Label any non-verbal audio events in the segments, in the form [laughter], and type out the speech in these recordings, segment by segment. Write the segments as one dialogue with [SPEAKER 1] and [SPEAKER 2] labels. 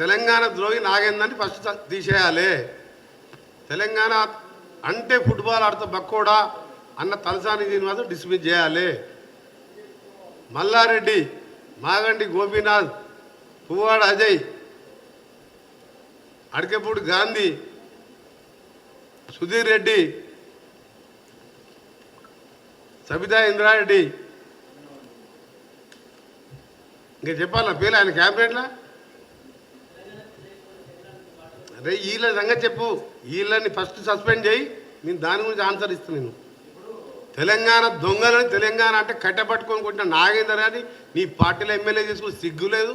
[SPEAKER 1] తెలంగాణ ద్రోహి నాగేందని ఫస్ట్ తీసేయాలి. తెలంగాణ అంటే ఫుట్బాల్ ఆడుతూ బక్కోడా అన్న తలసాని మాత్రం డిస్మిస్ చేయాలి. మల్లారెడ్డి మాగండి గోపీనాథ్ పువ్వాడ అజయ్ అడకెపూడి గాంధీ సుధీర్ రెడ్డి సబితా ఇంద్రారెడ్డి. ఇంకా చెప్పాలా పేరు ఆయన క్యాబినెట్లా? అరే వీళ్ళ సంగతి చెప్పు. వీళ్ళని ఫస్ట్ సస్పెండ్ చేయి. నేను దాని గురించి ఆన్సర్ ఇస్తాను నేను. తెలంగాణ దొంగలని తెలంగాణ అంటే కట్టపట్టుకొని కొట్టిన నాగేందర్ అని నీ పార్టీలో ఎమ్మెల్యే చేసుకుని సిగ్గు లేదు.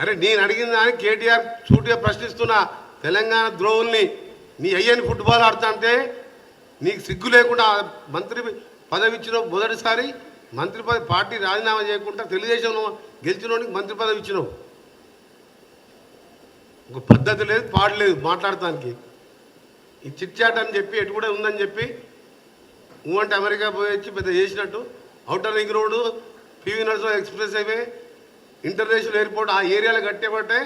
[SPEAKER 1] అరే నేను అడిగిన దానికి కేటీఆర్ సూటిగా ప్రశ్నిస్తున్నా తెలంగాణ ద్రోవుల్ని నీ అయ్యని ఫుట్బాల్ ఆడుతా అంటే నీకు సిగ్గు లేకుండా మంత్రి పదవి ఇచ్చిన మొదటిసారి మంత్రి పదవి పార్టీ రాజీనామా చేయకుండా తెలుగుదేశం గెలిచినోడికి మంత్రి పదవి ఇచ్చినావు. ఒక పద్ధతి లేదు పాడు లేదు మాట్లాడటానికి. ఈ చిట్చాట్ అని చెప్పి ఎటు కూడా ఉందని చెప్పి నువ్వంటే అమెరికా పోయి వచ్చి పెద్ద చేసినట్టు outer ring road PV Narasimha express highway international airport ఆ ఏరియాలో కట్టేబట్టే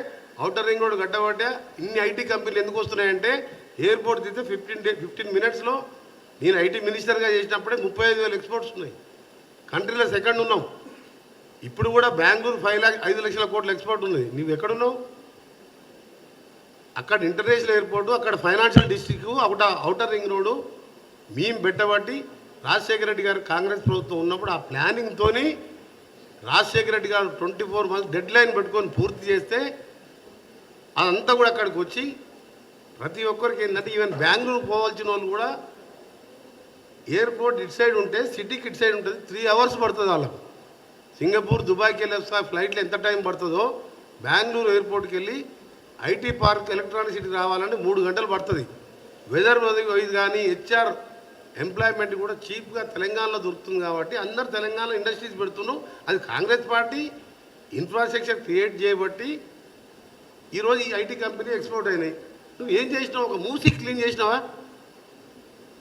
[SPEAKER 1] అవుటర్ రింగ్ రోడ్ కట్టబట్టే ఇన్ని ఐటీ కంపెనీలు ఎందుకు వస్తున్నాయంటే ఎయిర్పోర్ట్ తీస్తే ఫిఫ్టీన్ డే ఫిఫ్టీన్ మినిట్స్లో నేను ఐటీ మినిస్టర్గా చేసినప్పుడే ముప్పై ఐదు వేల ఎక్స్పోర్ట్స్ ఉన్నాయి. కంట్రీలో సెకండ్ ఉన్నాం ఇప్పుడు కూడా బెంగళూరు ఫైవ్ లాక్ ఐదు లక్షల కోట్ల ఎక్స్పోర్ట్ ఉంది. నువ్వు ఎక్కడున్నావు? అక్కడ ఇంటర్నేషనల్ ఎయిర్పోర్టు అక్కడ ఫైనాన్షియల్ డిస్ట్రిక్ట్ ఒకట అవుటర్ రింగ్ రోడ్డు మేము పెట్టబట్టి రాజశేఖర రెడ్డి గారు కాంగ్రెస్ ప్రభుత్వం ఉన్నప్పుడు ఆ ప్లానింగ్తో Rajasekhara Reddy garu twenty four months deadline పెట్టుకొని పూర్తి చేస్తే అదంతా కూడా అక్కడికి వచ్చి ప్రతి ఒక్కరికి ఏంటంటే ఈవెన్ బెంగళూరు పోవాల్సిన వాళ్ళు కూడా ఎయిర్పోర్ట్ ఇటు సైడ్ ఉంటే సిటీకి ఇటు సైడ్ ఉంటుంది త్రీ అవర్స్ పడుతుంది వాళ్ళకు. సింగపూర్ దుబాయ్కి వెళ్ళి వస్తా ఫ్లైట్లో ఎంత టైం పడుతుందో బెంగళూరు ఎయిర్పోర్ట్కి వెళ్ళి ఐటీ పార్క్ ఎలక్ట్రానిక్ సిటీ రావాలంటే మూడు గంటలు పడుతుంది. వెదర్ వైజ్ కానీ హెచ్ఆర్ ఎంప్లాయ్మెంట్ కూడా చీప్గా తెలంగాణలో దొరుకుతుంది కాబట్టి అందరు తెలంగాణలో ఇండస్ట్రీస్ పెడుతున్నాం. అది కాంగ్రెస్ పార్టీ ఇన్ఫ్రాస్ట్రక్చర్ క్రియేట్ చేయబట్టి ఈరోజు ఈ ఐటీ కంపెనీ ఎక్స్పోర్ట్ అయినాయి. నువ్వు ఏం చేసినావు? ఒక మూసి క్లీన్ చేసినావా?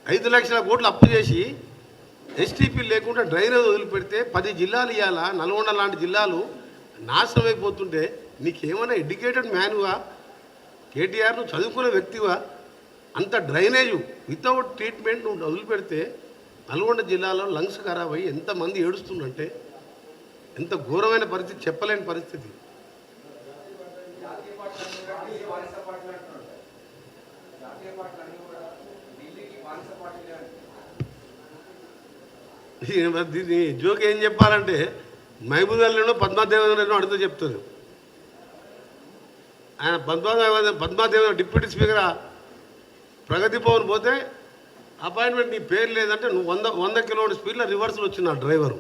[SPEAKER 1] ఐదు లక్షల కోట్లు అప్పు చేసి ఎస్టీపీ లేకుండా డ్రైనేజ్ వదిలిపెడితే పది జిల్లాలు ఇవ్వాలా నల్గొండ లాంటి జిల్లాలు నాశనం అయిపోతుంటే నీకేమైనా ఎడ్యుకేటెడ్ మ్యాన్వా కేటీఆర్ నువ్వు చదువుకునే వ్యక్తివా? అంత డ్రైనేజు వితౌట్ ట్రీట్మెంట్ నువ్వు వదిలిపెడితే నల్గొండ జిల్లాలో లంగ్స్ ఖరాబ్ అయ్యి ఎంతమంది ఏడుస్తుందంటే ఎంత ఘోరమైన పరిస్థితి చెప్పలేని పరిస్థితి
[SPEAKER 2] జాతీయ పార్టీలన్నీ కూడా ఢిల్లీ బానిస పార్టీలు అంటున్నాడు జాతీయ పార్టీలన్నీ కూడా ఢిల్లీకి బానిస పార్టీలే అంటున్నాడు
[SPEAKER 1] ఈ దీని జోక్ ఏం చెప్పాలంటే మహబూబ్నగర్లో పద్మాదేవనో అడుగుతూ చెప్తారు. ఆయన పద్మాదేవ పద్మాదేవన డిప్యూటీ స్పీకర్? ప్రగతి భవన్ పోతే అపాయింట్మెంట్ నీ పేరు లేదంటే నువ్వు వంద వంద కిలోమీటర్ స్పీడ్లో రివర్స్లో వచ్చిన డ్రైవరు.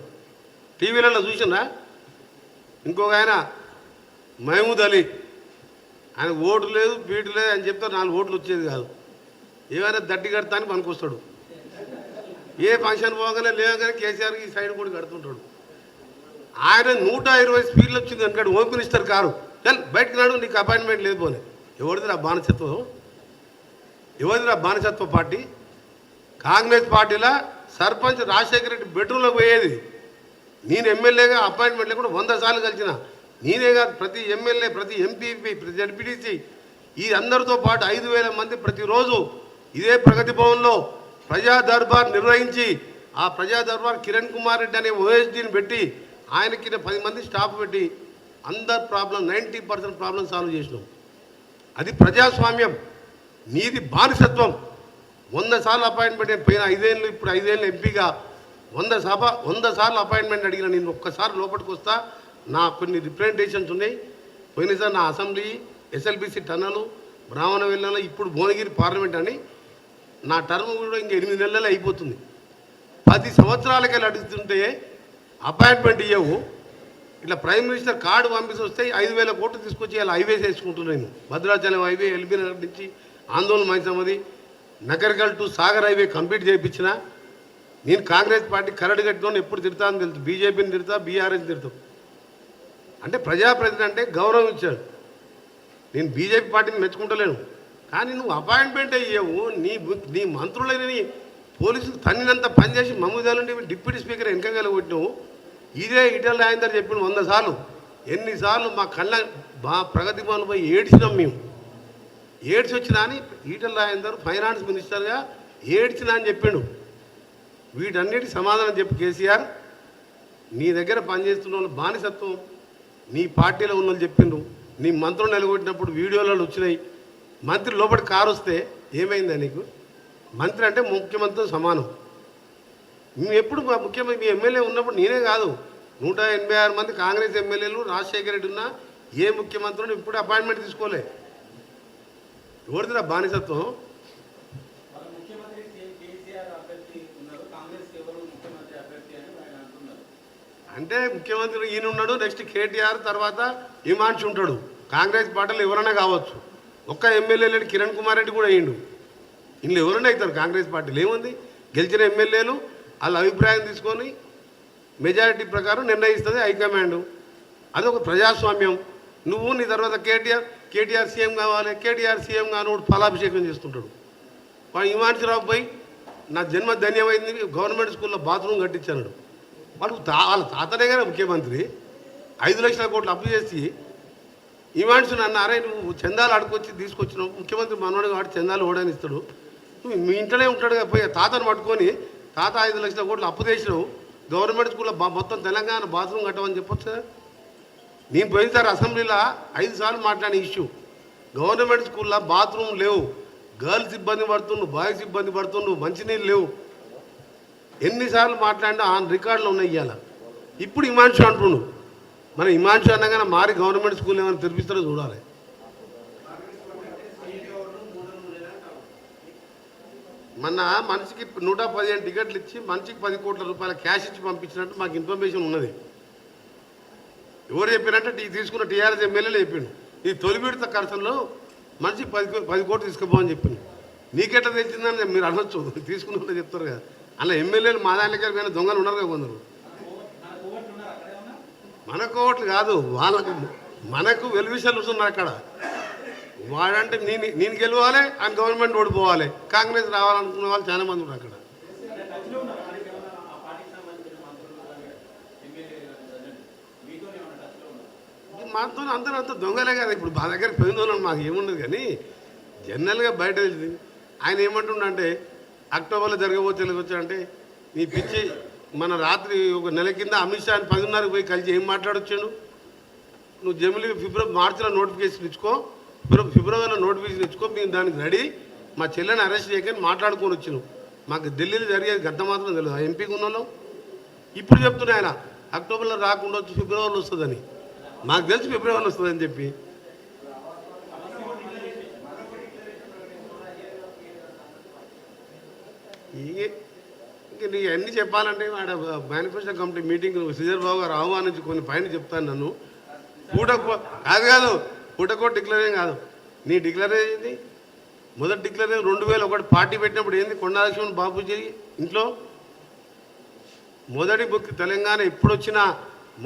[SPEAKER 1] టీవీలలో చూసినా? ఇంకొక ఆయన మహమూద్ అలీ. ఆయన ఓటు లేదు పీటు లేదు అని చెప్తే నాలుగు ఓట్లు వచ్చేది కాదు. ఏమైనా దట్టి కడతానికి పనికొస్తాడు. ఏ ఫంక్షన్ పోగానే లేవగానే కేసీఆర్కి ఈ సైడ్ కూడా కడుతుంటాడు. ఆయన నూట ఇరవై స్పీడ్లు వచ్చింది అనుకోడు హోమ్ మినిస్టర్ కారు. చల్ బయటకు నాడు నీకు అపాయింట్మెంట్ లేదు పోనీ ఎవరిది నా బానిసత్వం? ఎవరిది నా బానిసత్వ పార్టీ? కాంగ్రెస్ పార్టీలో? సర్పంచ్ రాజశేఖర రెడ్డి బెడ్రూమ్లో పోయేది. నేను ఎమ్మెల్యేగా అపాయింట్మెంట్ లేకుండా వంద సార్లు కలిసిన. నేనే కాదు ప్రతి ఎమ్మెల్యే ప్రతి ఎంపీపీ ప్రతి జడ్పీటీసీ ఈ అందరితో పాటు ఐదు వేల మంది ప్రతిరోజు ఇదే ప్రగతి భవన్లో ప్రజా దర్బార్ నిర్వహించి ఆ ప్రజా దర్బార్ కిరణ్ కుమార్ రెడ్డి అనే ఓఎస్డీని పెట్టి ఆయనకి పది మంది స్టాఫ్ పెట్టి అందరు problem ninety percent problem solve చేసినాం. అది ప్రజాస్వామ్యం నీది బానిసత్వం. వంద సార్లు అపాయింట్మెంట్ పోయిన ఐదేళ్ళు ఇప్పుడు ఐదేళ్ళు ఎంపీగా వంద సభ వంద సార్లు అపాయింట్మెంట్ అడిగిన నేను ఒక్కసారి లోపలికి వస్తా నా కొన్ని రిప్రజెంటేషన్స్ ఉన్నాయి. పోయినసారి నా అసెంబ్లీ ఎస్ఎల్బిసి టన్నలు బ్రాహ్మణ వెళ్ళాలి ఇప్పుడు భువనగిరి పార్లమెంట్ అని నా టర్మ్ కూడా ఇంక ఎనిమిది నెలలు అయిపోతుంది. పది సంవత్సరాలకి అడుగుతుంటే అపాయింట్మెంట్ ఇవ్వవు ఇట్లా ప్రైమ్ మినిస్టర్ కార్డు పంపిస్తే వస్తే ఐదు వేల కోట్లు తీసుకొచ్చి ఇలా హైవేస్ వేసుకుంటున్నాను భద్రాచలం హైవే ఎల్బీ నగర్ నుంచి ఆందోళన మైసమ్మది నగర్గల్ టు సాగర్ హైవే కంప్లీట్ చేయించిన. నేను కాంగ్రెస్ పార్టీ కరడు కట్టుకొని ఎప్పుడు తిడతాను తెలుసు. బీజేపీని తిడతా బీఆర్ఎస్ తిడతాం. అంటే ప్రజాప్రతినిధి అంటే గౌరవం ఇచ్చాడు. నేను బీజేపీ పార్టీని మెచ్చుకుంటలేను. కానీ నువ్వు అపాయింట్మెంట్ అయ్యావు. నీ నీ మంత్రులని పోలీసులు తన్నినంత పనిచేసి మమ్మూదాలంటే డిప్యూటీ స్పీకర్ వెనకగల కొట్టినావు. ఇదే ఇటల్ రాయందర్ చెప్పిన వంద సార్లు. ఎన్నిసార్లు మా కళ్ళ మా ప్రగతి భవన్ పోయి ఏడ్చినాం మేము. ఏడ్చి వచ్చినా అని ఈటల రాజేందర్ ఫైనాన్స్ మినిస్టర్గా ఏడ్చినా అని చెప్పిండు. వీటన్నిటి సమాధానం చెప్పు కేసీఆర్. నీ దగ్గర పనిచేస్తున్న వాళ్ళు బానిసత్వం. నీ పార్టీలో ఉన్న వాళ్ళు చెప్పిండు. నీ మంత్రులు నిలగొట్టినప్పుడు వీడియోలలో వచ్చినాయి. మంత్రి లోపలి కారు వస్తే ఏమైందా నీకు? మంత్రి అంటే ముఖ్యమంత్రితో సమానం. మేము ఎప్పుడు మా ముఖ్యమంత్రి మీ ఎమ్మెల్యే ఉన్నప్పుడు నేనే కాదు. నూట ఎనభై ఆరు మంది కాంగ్రెస్ ఎమ్మెల్యేలు రాజశేఖర రెడ్డి ఉన్నా ఏ ముఖ్యమంత్రిని ఇప్పుడు అపాయింట్మెంట్ తీసుకోలే. ఎవరిదిరా బానిసత్వం? అంటే ముఖ్యమంత్రి ఈయన ఉన్నాడు నెక్స్ట్ కేటీఆర్ తర్వాత హిమాంశు ఉంటాడు. కాంగ్రెస్ పార్టీలు ఎవరైనా కావచ్చు. ఒక్క ఎమ్మెల్యే లేని కిరణ్ కుమార్ రెడ్డి కూడా అయ్యిండు. ఇందులో ఎవరైనా అవుతారు కాంగ్రెస్ పార్టీలు? ఏముంది? గెలిచిన ఎమ్మెల్యేలు వాళ్ళ అభిప్రాయం తీసుకొని మెజారిటీ ప్రకారం నిర్ణయిస్తుంది హైకమాండ్ అదొక ప్రజాస్వామ్యం. నువ్వు నీ తర్వాత కేటీఆర్ కేటీఆర్ సీఎం కావాలి కేటీఆర్ సీఎం కాను ఫలాభిషేకం చేస్తుంటాడు. వాడు హిమాంశరావు పోయి నా జన్మ ధన్యమైంది గవర్నమెంట్ స్కూల్లో బాత్రూమ్ కట్టించాడు వాడు తా వాళ్ళ తాతనే కదా ముఖ్యమంత్రి. ఐదు లక్షల కోట్లు అప్పు చేసి హిమాంశు నన్ను అరే నువ్వు చందాలు అడుకొచ్చి తీసుకొచ్చినావు. ముఖ్యమంత్రి మనోడు వాడు చందాలు ఓడని ఇస్తాడు. నువ్వు మీ ఇంట్లోనే ఉంటాడు పోయి తాతను పట్టుకొని తాత ఐదు లక్షల కోట్లు అప్పు చేసినావు. గవర్నమెంట్ స్కూల్లో మొత్తం తెలంగాణ బాత్రూమ్ కట్టమని చెప్పొచ్చు? నేను పోయినసారి అసెంబ్లీలో ఐదు సార్లు మాట్లాడిన ఇష్యూ. గవర్నమెంట్ స్కూల్లో బాత్రూమ్ లేవు. గర్ల్స్ ఇబ్బంది పడుతుండు బాయ్స్ ఇబ్బంది పడుతుండు మంచినీళ్ళు లేవు. ఎన్నిసార్లు మాట్లాడినా ఆ రికార్డులు ఉన్నాయి ఇవాళ ఇప్పుడు ఇమాన్షు అంటున్నాడు మన హిమాంశు అనగానే మారి గవర్నమెంట్ స్కూల్ ఏమైనా తెరిపిస్తారో చూడాలి. మొన్న మనిషికి నూట పదిహేను టికెట్లు ఇచ్చి మనిషికి పది కోట్ల రూపాయల క్యాష్ ఇచ్చి పంపించినట్టు మాకు ఇన్ఫర్మేషన్ ఉన్నది. ఎవరు చెప్పినట్టే ఈ తీసుకున్న టీఆర్ఎస్ ఎమ్మెల్యేలు చెప్పిండు ఈ తొలి విడత ఖర్చుల్లో మనిషికి పది కో- పది కోట్లు తీసుకోపోని చెప్పింది నీకెట్లా తెచ్చిందని మీరు అనొచ్చు. [laughs] తీసుకున్నట్టు చెప్తారు కదా. అలా ఎమ్మెల్యేలు మా దాంట్లో దొంగలు ఉన్నారు కదా కొందరు. మనకు ఓట్లు కాదు వాళ్ళకు మనకు వెలువిషయాలు వస్తున్నారు అక్కడ. వాడంటే నేను నేను గెలవాలి ఆయన గవర్నమెంట్ ఓడిపోవాలి. కాంగ్రెస్ రావాలనుకున్న వాళ్ళు చాలా మంది ఉన్నారు అక్కడ. మాతో అందరూ అంత దొంగలే కదా. ఇప్పుడు మా దగ్గర పోయిన మాకు ఏముండదు కానీ జనరల్గా బయట తెలిసింది. ఆయన ఏమంటుండంటే అక్టోబర్లో జరగబోతే వచ్చాడంటే నీ పిచ్చి మన రాత్రి ఒక నెల కింద అమిత్ షా పదిన్నరకు పోయి కలిసి ఏం మాట్లాడొచ్చాడు? నువ్వు జమిలి ఫిబ్రవరి మార్చిలో నోటిఫికేషన్ ఇచ్చుకో ఫిబ్రవరిలో నోటిఫికేషన్ ఇచ్చుకో మేము దానికి రెడీ. మా చెల్లెని అరెస్ట్ చేయకని మాట్లాడుకొని వచ్చినాం. మాకు ఢిల్లీలో జరిగేది గంట మాత్రం తెలియదు ఎంపీకి ఉన్నాలో ఇప్పుడు చెప్తున్నా ఆయన అక్టోబర్లో రాకుండా వచ్చి ఫిబ్రవరిలో వస్తుందని. మాకు తెలిసి ఫిబ్రవరిలో వస్తుందని చెప్పి. ఏ ఇంకా నీ అన్ని చెప్పాలంటే ఆడ manifesto committee meeting Sridhar Babu గారు ఆహ్వానించి కొన్ని పైన చెప్తాను నన్ను. పూటకో కాదు కాదు పూటకో డిక్లరేషన్ కాదు. నీ డిక్లరేషన్ ఏంది? మొదటి డిక్లరేషన్ రెండు వేలు ఒకటి పార్టీ పెట్టినప్పుడు ఏంది? కొండాలక్ష్మణ్ బాబుజీ ఇంట్లో? మొదటి ముఖ్య తెలంగాణ ఇప్పుడు వచ్చిన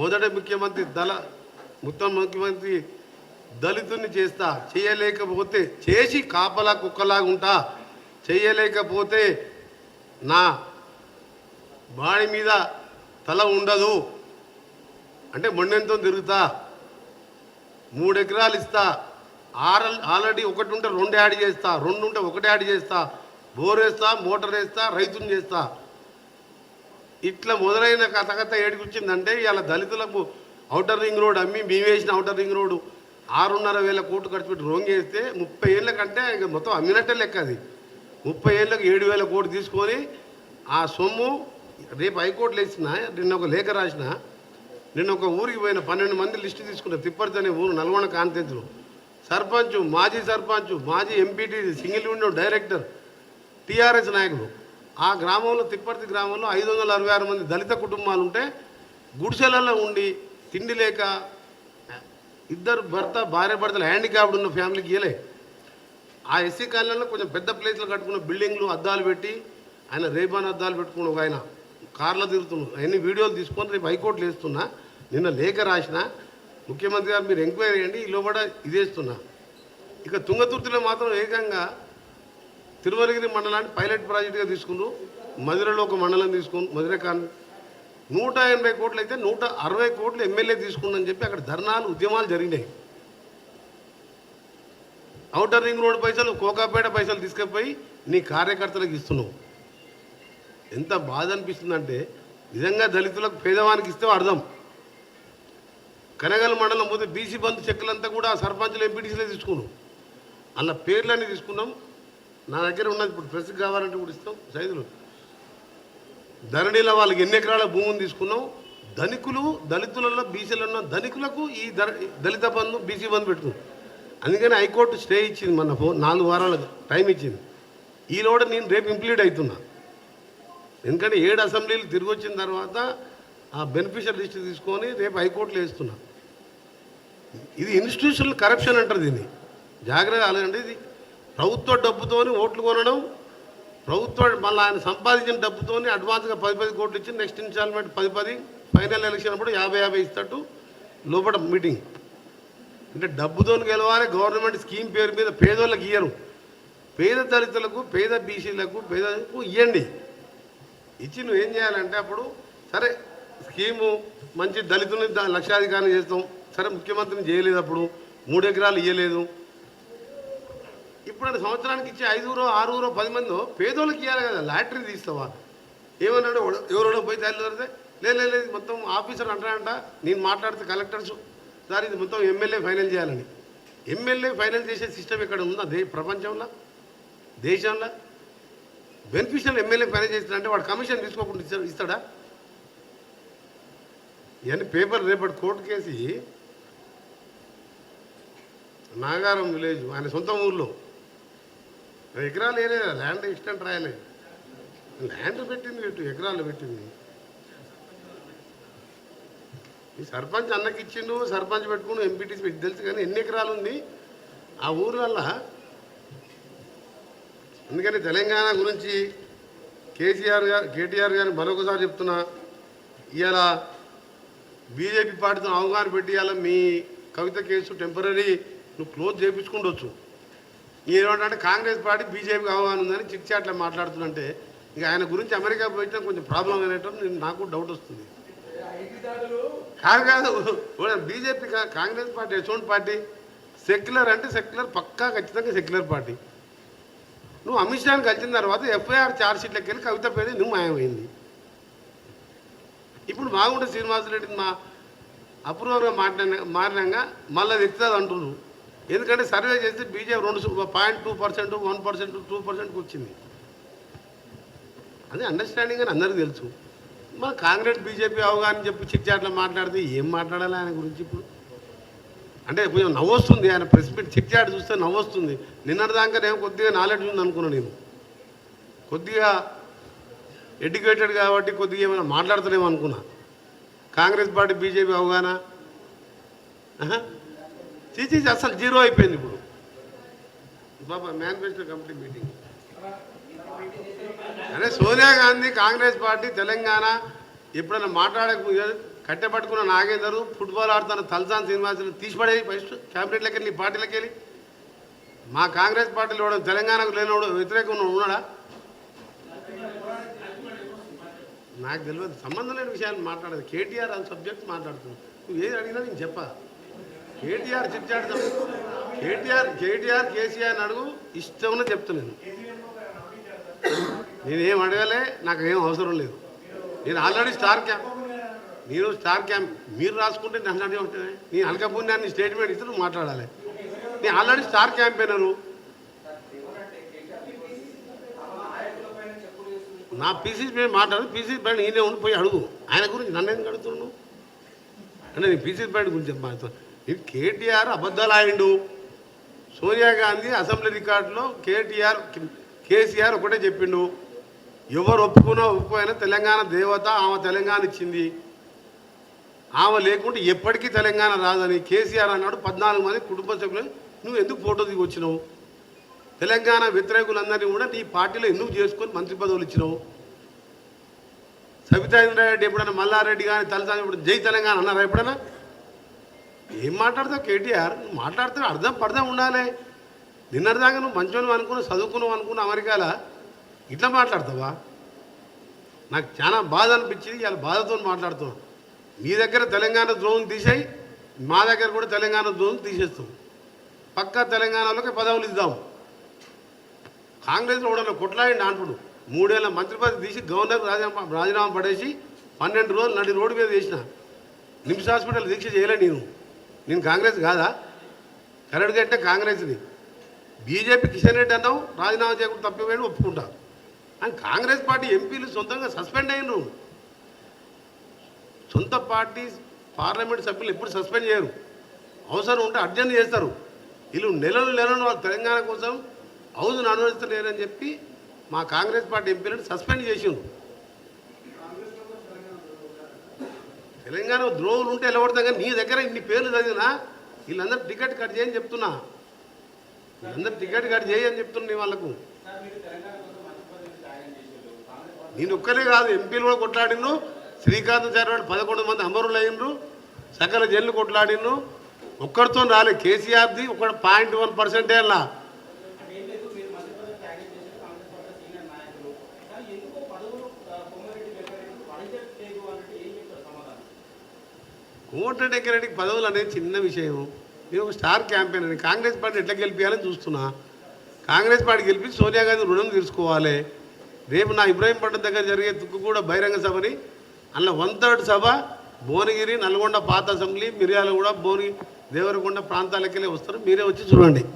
[SPEAKER 1] మొదటి ముఖ్యమంత్రి దళ మొత్తం ముఖ్యమంత్రి దళితుని చేస్తా చేయలేకపోతే చేసి కాపలా కుక్కలాగా ఉంటా చేయలేకపోతే నా బాడి మీద తల ఉండదు. అంటే మొండెంతో తిరుగుతా. మూడు ఎకరాలు ఇస్తా. ఆర ఆల్రెడీ ఒకటి ఉంటే రెండు యాడ్ చేస్తా. రెండు ఉంటే ఒకటి యాడ్ చేస్తా. బోర్ వేస్తా మోటార్ వేస్తా రైతుని చేస్తా. ఇట్లా మొదలైన కథ కథ ఏడికొచ్చిందంటే ఇవాళ దళితులకు అవుటర్ రింగ్ రోడ్ అమ్మి మేము వేసిన అవుటర్ రింగ్ రోడ్డు ఆరున్నర వేల కోట్లు ఖర్చు పెట్టి రోంగేస్తే ముప్పై ఏళ్ళ కంటే ఇక మొత్తం అమ్మినట్టే లెక్క అది. ముప్పై ఏళ్ళకి ఏడు వేల కోట్లు తీసుకొని ఆ సొమ్ము రేపు హైకోర్టులో ఇచ్చిన నిన్న ఒక లేఖ రాసిన నిన్న ఒక ఊరికి పోయిన పన్నెండు మంది లిస్టు తీసుకున్న తిప్పర్తి అనే ఊరు నల్గొండ కాన్ఫరెన్స్లో సర్పంచ్ మాజీ సర్పంచ్ మాజీ MPT single window director TRS నాయకులు. ఆ గ్రామంలో తిప్పర్తి గ్రామంలో ఐదు వందల అరవై ఆరు మంది దళిత కుటుంబాలు ఉంటే గుడిసెలలో ఉండి తిండి లేక ఇద్దరు భర్త భార్య భర్తలు హ్యాండిక్యాప్డ్ ఉన్న ఫ్యామిలీకి ఇయలే ఆ ఎస్సీ కాలనీలో కొంచెం పెద్ద ప్లేస్లో కట్టుకున్న బిల్డింగ్లు అద్దాలు పెట్టి ఆయన రేబాన్ అద్దాలు పెట్టుకుని ఒక ఆయన. కార్లో తిరుగుతున్నాడు అవన్నీ వీడియోలు తీసుకొని రేపు హైకోర్టులు వేస్తున్నా. నిన్న లేఖ రాసిన. ముఖ్యమంత్రి గారు మీరు ఎంక్వైరీ చేయండి ఈ లోపల ఇదేస్తున్నా ఇక తుంగతుర్తిలో మాత్రం ఏకంగా తిరుమలగిరి మండలాన్ని పైలట్ ప్రాజెక్టుగా తీసుకున్నారు మధురలో ఒక మండలం తీసుకుని మధుర నూట ఎనభై కోట్లు అయితే నూట అరవై కోట్లు ఎమ్మెల్యే తీసుకుందని చెప్పి అక్కడ ధర్నాలు ఉద్యమాలు జరిగినాయి. అవుటర్ రింగ్ రోడ్ పైసలు కోకాపేట పైసలు తీసుకుపోయి నీ కార్యకర్తలకు ఇస్తున్నావు. ఎంత బాధ అనిపిస్తుందంటే నిజంగా దళితులకు పేదవానికి ఇస్తే అర్థం. కనగల మండలం పోతే బీసీ బంధు చెక్కులంతా కూడా సర్పంచులు ఎంపీటీసీలే తీసుకున్నాం అలా పేర్లన్నీ తీసుకున్నాం. నా దగ్గర ఉన్నది ఇప్పుడు ప్రెస్కి కావాలంటే కూడా ఇస్తాం సైదులు ధరణిలో వాళ్ళకి ఎన్ని ఎకరాల భూమిని తీసుకున్నాం? ధనికులు దళితులలో బీసీలో ఉన్న ధనికులకు ఈ దళిత బంధు బీసీ బంధు పెట్టుకున్నాం. అందుకని హైకోర్టు స్టే ఇచ్చింది మన ఫోన్ నాలుగు వారాల టైం ఇచ్చింది. ఈ లోడ నేను రేపు ఇంప్లీట్ అవుతున్నాను ఎందుకంటే ఏడు అసెంబ్లీలు తిరిగి వచ్చిన తర్వాత ఆ బెనిఫిషియల్ లిస్ట్ తీసుకొని రేపు హైకోర్టులో వేస్తున్నా. ఇది ఇన్స్టిట్యూషనల్ కరప్షన్ అంటారు దీన్ని. జాగ్రత్త అలాగంటే ఇది. ప్రభుత్వ డబ్బుతోని ఓట్లు కొనడం ప్రభుత్వ మళ్ళీ ఆయన సంపాదించిన డబ్బుతోని అడ్వాన్స్గా పది పది కోట్లు ఇచ్చి నెక్స్ట్ ఇన్స్టాల్మెంట్ పది పది ఫైనల్ ఎలక్షన్ అప్పుడు యాభై యాభై ఇస్తట్టు లోపల మీటింగ్ అంటే డబ్బుతో గెలవాలి గవర్నమెంట్ స్కీమ్ పేరు మీద పేదోళ్ళకి ఇయ్యరు. పేద దళితులకు పేద బీసీలకు పేదలకు ఇవ్వండి ఇచ్చి నువ్వు ఏం చేయాలంటే అప్పుడు సరే స్కీము మంచి దళితుని ద- లక్షాధికారం చేస్తాం. సరే ముఖ్యమంత్రిని చేయలేదు అప్పుడు మూడు ఎకరాలు ఇవ్వలేదు ఇప్పుడు సంవత్సరానికి ఇచ్చే ఐదుగురో ఆరుగురో పది మందో పేదోళ్ళకి ఇవ్వాలి కదా లాటరీ తీస్తావా? ఏమన్నాడు? ఎవడో- ఎవరోడో పోయి తల్లి దొరికితే లేదు లేదు మొత్తం ఆఫీసర్ అంటారంట నేను మాట్లాడితే కలెక్టర్స్ సార్ ఇది మొత్తం ఎమ్మెల్యే ఫైనల్ చేయాలని. ఎమ్మెల్యే ఫైనల్ చేసే సిస్టమ్ ఇక్కడ ఉందా? దే ప్రపంచంలో? దేశంలో? బెనిఫిషియల్ ఎమ్మెల్యే పని చేస్తాడంటే వాడు కమిషన్ తీసుకోకుండా ఇస్తాడు ఇస్తాడా? ఇవన్నీ పేపర్ రేపటి కోర్టు కేసి నాగారం విలేజ్ ఆయన సొంత ఊర్లో. ఎకరాలు ఏరే ల్యాండ్ ఇష్టం రాయలే ల్యాండ్ పెట్టింది పెట్టు ఎకరాలు పెట్టింది. ఈ సర్పంచ్ అన్నకి ఇచ్చిండు సర్పంచ్ పెట్టుకుని ఎంపీటీసీ పెట్టి తెలుసు కానీ ఎన్ని ఎకరాలు ఉంది? ఆ ఊర్లల్లా అందుకని తెలంగాణ గురించి కేసీఆర్ గారు కేటీఆర్ గారిని మరొకసారి చెప్తున్నా ఇవాళ బీజేపీ పార్టీతో అవగాహన పెట్టి ఇవాళ మీ కవిత కేసు టెంపరీ నువ్వు క్లోజ్ చేయించుకుండొచ్చు ఏమంటే కాంగ్రెస్ పార్టీ బీజేపీకి అవగాహన ఉందని చిట్చాట్లా మాట్లాడుతుందంటే ఇక ఆయన గురించి అమెరికా పోయినా కొంచెం ప్రాబ్లం అనేటప్పుడు నాకు డౌట్ వస్తుంది. కాదు కాదు బీజేపీ కాంగ్రెస్ పార్టీ ఎటువంటి పార్టీ సెక్యులర్ అంటే సెక్యులర్ పక్కా ఖచ్చితంగా సెక్యులర్ పార్టీ. నువ్వు అమిత్ షాని కలిసిన తర్వాత ఎఫ్ఐఆర్ ఛార్జ్ షీట్లోకి వెళ్ళి కవిత పేరు నువ్వు మాయమైంది? ఇప్పుడు మాగుంట శ్రీనివాసరెడ్డి మా అప్రూవర్గా మాట్లాడిన మారినాక మళ్ళీ తెస్తుంది అంటున్నారు. ఎందుకంటే సర్వే చేస్తే బీజేపీ రెండు point two percent one percent two పర్సెంట్కి వచ్చింది. అది అండర్స్టాండింగ్ అని అందరికీ తెలుసు. మన కాంగ్రెస్ బీజేపీ అవగాహన చెప్పి చిట్చాట్లో మాట్లాడితే ఏం మాట్లాడాలి ఆయన గురించి ఇప్పుడు? అంటే కొంచెం నవ్వొస్తుంది ఆయన ప్రెస్ మీట్ చిట్చాట్ చూస్తే నవ్వొస్తుంది. నిన్నటిదాకా నేను కొద్దిగా నాలెడ్జ్ ఉంది అనుకున్నాను నేను. కొద్దిగా ఎడ్యుకేటెడ్ కాబట్టి కొద్దిగా ఏమైనా మాట్లాడతానేమో అనుకున్నా. కాంగ్రెస్ పార్టీ బీజేపీ అవగాహన. చీచీ అసలు జీరో అయిపోయింది ఇప్పుడు. బాబా మేనిఫెస్టో కమిటీ మీటింగ్ అరే సోనియా గాంధీ కాంగ్రెస్ పార్టీ తెలంగాణ ఎప్పుడైనా మాట్లాడక కట్టె పట్టుకున్న నాగేందర్ ఫుట్బాల్ ఆడుతున్న తలసాన్ శ్రీనివాసులు తీసిపడేది ఫస్ట్ క్యాబినెట్లోకి వెళ్ళి పార్టీలోకి వెళ్ళి. మా కాంగ్రెస్ పార్టీలో తెలంగాణకు లేనివాడు వ్యతిరేకంగా ఉన్నాడా? నాకు తెలియదు. సంబంధం లేని విషయాన్ని మాట్లాడదు. కేటీఆర్ అని సబ్జెక్ట్ మాట్లాడుతున్నాను నువ్వు ఏది అడిగినా నేను చెప్పా. కేటీఆర్ చెప్తాడు కేటీఆర్ కేటీఆర్ కేసీఆర్ అడుగు. ఇష్టం చెప్తున్నాను నేనేం అడగలే నాకు ఏం అవసరం లేదు. నేను ఆల్రెడీ స్టార్ క్యాప్ మీరు స్టార్ క్యాంప్ మీరు రాసుకుంటే నన్ను అడిగి ఉంటుంది నేను అనకపోయినా స్టేట్మెంట్ ఇస్తే నువ్వు మాట్లాడాలి. నేను ఆల్రెడీ స్టార్ క్యాంపెయినరు. నా పీసీసీ పైన మాట్లాడు పీసీసీ పైన నేనే ఉండి పోయి అడుగు. ఆయన గురించి నన్ను ఎందుకు అడుగుతున్నావు అంటే నేను పీసీసీ పైన గురించి మాట్లాడుతాను ఇది కేటీఆర్ అబద్ధాలు ఆయిండు సోనియా గాంధీ అసెంబ్లీ రికార్డులో కేటీఆర్ కేసీఆర్ ఒకటే చెప్పిండు. ఎవరు ఒప్పుకున్నా ఒప్పుకోయినా తెలంగాణ దేవత ఆమె తెలంగాణ ఇచ్చింది. ఆమె లేకుంటే ఎప్పటికీ తెలంగాణ రాదని కేసీఆర్ అన్నాడు. పద్నాలుగు మంది కుటుంబ సభ్యులు నువ్వు ఎందుకు ఫోటో దిగి వచ్చినావు తెలంగాణ వ్యతిరేకులందరినీ కూడా నీ పార్టీలో ఎందుకు చేసుకొని మంత్రి పదవులు ఇచ్చినావు? సబితా ఇంద్రారెడ్డి ఎప్పుడైనా మల్లారెడ్డి కానీ తలసాని ఇప్పుడు జై తెలంగాణ అన్నారా ఎప్పుడైనా ఏం మాట్లాడతావు కేటీఆర్? నువ్వు మాట్లాడితే అర్థం పర్థం ఉండాలి. నిన్నటిదాకా నువ్వు మంచోని అనుకున్నావు చదువుకున్నావు అనుకున్న అమెరికాలో. ఇట్లా మాట్లాడతావా? నాకు చాలా బాధ అనిపించింది ఇలా బాధతో మాట్లాడుతున్నాను. మీ దగ్గర తెలంగాణ ద్రోహం తీసేయి మా దగ్గర కూడా తెలంగాణ ద్రోహం తీసేస్తాం. పక్కా తెలంగాణలోకి పదవులు ఇద్దాం. కాంగ్రెస్లో కూడా కొట్లాడి అంటుడు? మూడేళ్ళ మంత్రి పదవి తీసి గవర్నర్ రాజీనామా రాజీనామా పడేసి పన్నెండు రోజులు నడి రోడ్డు మీద వేసిన నిమ్స్ హాస్పిటల్ దీక్ష చేయలే నేను. నేను కాంగ్రెస్ కాదా? కరెక్ట్గా అంటే కాంగ్రెస్ని. బీజేపీ కిషన్ రెడ్డి అన్నావు రాజీనామా చేయకుండా తప్పిపోయాడు ఒప్పుకుంటా. అని కాంగ్రెస్ పార్టీ ఎంపీలు సొంతంగా సస్పెండ్ అయినరు. సొంత పార్టీ పార్లమెంట్ సభ్యులు ఎప్పుడు సస్పెండ్ చేయరు. అవసరం ఉంటే అర్జెంట్ చేస్తారు. వీళ్ళు నెలలు నెలలు వాళ్ళు తెలంగాణ కోసం హౌస్ను అనుభవిస్తలేరని చెప్పి మా కాంగ్రెస్ పార్టీ ఎంపీలను సస్పెండ్ చేసిండ్రు. తెలంగాణ ద్రోహులు ఉంటే ఎలా పడతాం కానీ నీ దగ్గర ఇన్ని పేర్లు చదివినా వీళ్ళందరూ టికెట్ కట్ చేయని చెప్తున్నా. వీళ్ళందరూ టికెట్ కట్ చేయని చెప్తున్నా వాళ్ళకు. నేను ఒక్కరే కాదు ఎంపీలు కూడా కొట్లాడిను శ్రీకాంతం చారి పదకొండు మంది అమరులు అయినరు సకల జైలు కొట్లాడిను ఒక్కడితో రాలే కేసీఆర్ది ఒక పాయింట్ వన్ పర్సెంటే అలా.
[SPEAKER 3] పదవులు
[SPEAKER 1] కోమటిరెడ్డి రెడ్డికి పదవులు అనేది చిన్న విషయం. నేను ఒక స్టార్ క్యాంపెయిన్ అని కాంగ్రెస్ పార్టీ ఎట్లా గెలిపించాలని చూస్తున్నా. కాంగ్రెస్ పార్టీ గెలిపి సోనియా గాంధీ రుణం తీసుకోవాలి. రేపు నా ఇబ్రాహీంపట్నం దగ్గర జరిగే తుక్కు కూడా బహిరంగ సభని అందులో వన్ థర్డ్ సభ భువనగిరి నల్గొండ పాత అసెంబ్లీ మిర్యాలగూడ భువనగిరి దేవరకొండ ప్రాంతాలకెళ్ళి వస్తారు. మీరే వచ్చి చూడండి.